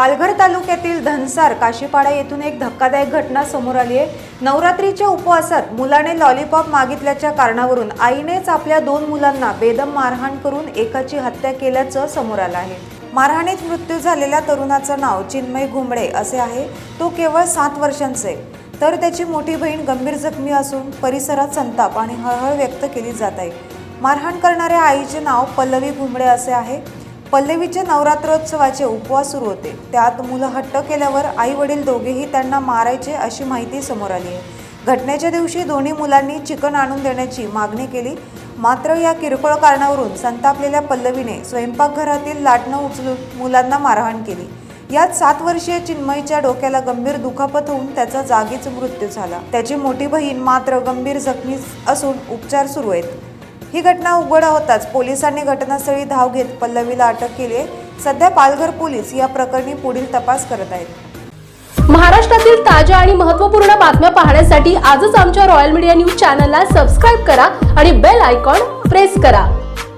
Palghar तालुक्यातील धनसार काशीपाडा येथून एक धक्कादायक घटना समोर आली आहे. नवरात्रीच्या उपवासात मुलाने लॉलीपॉप मागितल्याच्या कारणावरून आईनेच आपल्या दोन मुलांना बेदम मारहाण करून एकाची हत्या केल्याचं समोर आलं आहे. मारहाणीत मृत्यू झालेल्या तरुणाचं नाव चिन्मय घुमडे असे आहे. तो केवळ सात वर्षांचे तर त्याची मोठी बहीण गंभीर जखमी असून परिसरात संताप आणि हळहळ व्यक्त केली जात आहे. मारहाण करणाऱ्या आईचे नाव पल्लवी घुमडे असे आहे. पल्लवीचे नवरात्रोत्सवाचे उपवास सुरू होते. त्यात मुलं हट्ट केल्यावर आई वडील दोघेही त्यांना मारायचे अशी माहिती समोर आली आहे. घटनेच्या दिवशी दोन्ही मुलांनी चिकन आणून देण्याची मागणी केली. मात्र या किरकोळ कारणावरून संतापलेल्या पल्लवीने स्वयंपाकघरातील लाटणं उचलून मुलांना मारहाण केली. यात सात वर्षीय चिन्मयच्या डोक्याला गंभीर दुखापत होऊन त्याचा जागीच मृत्यू झाला. त्याची मोठी बहीण मात्र गंभीर जखमी असून उपचार सुरू आहेत. ही घटना उघड होताच पोलिसांनी घटनास्थळी धाव घेत पल्लवीला अटक केली आहे. सध्या पालघर पोलीस या प्रकरणी पुढील तपास करत आहेत. महाराष्ट्रातील ताज्या आणि महत्त्वपूर्ण बातम्या पाहण्यासाठी आजच आमच्या रॉयल मीडिया न्यूज चॅनलला सबस्क्राईब करा आणि बेल आयकॉन प्रेस करा.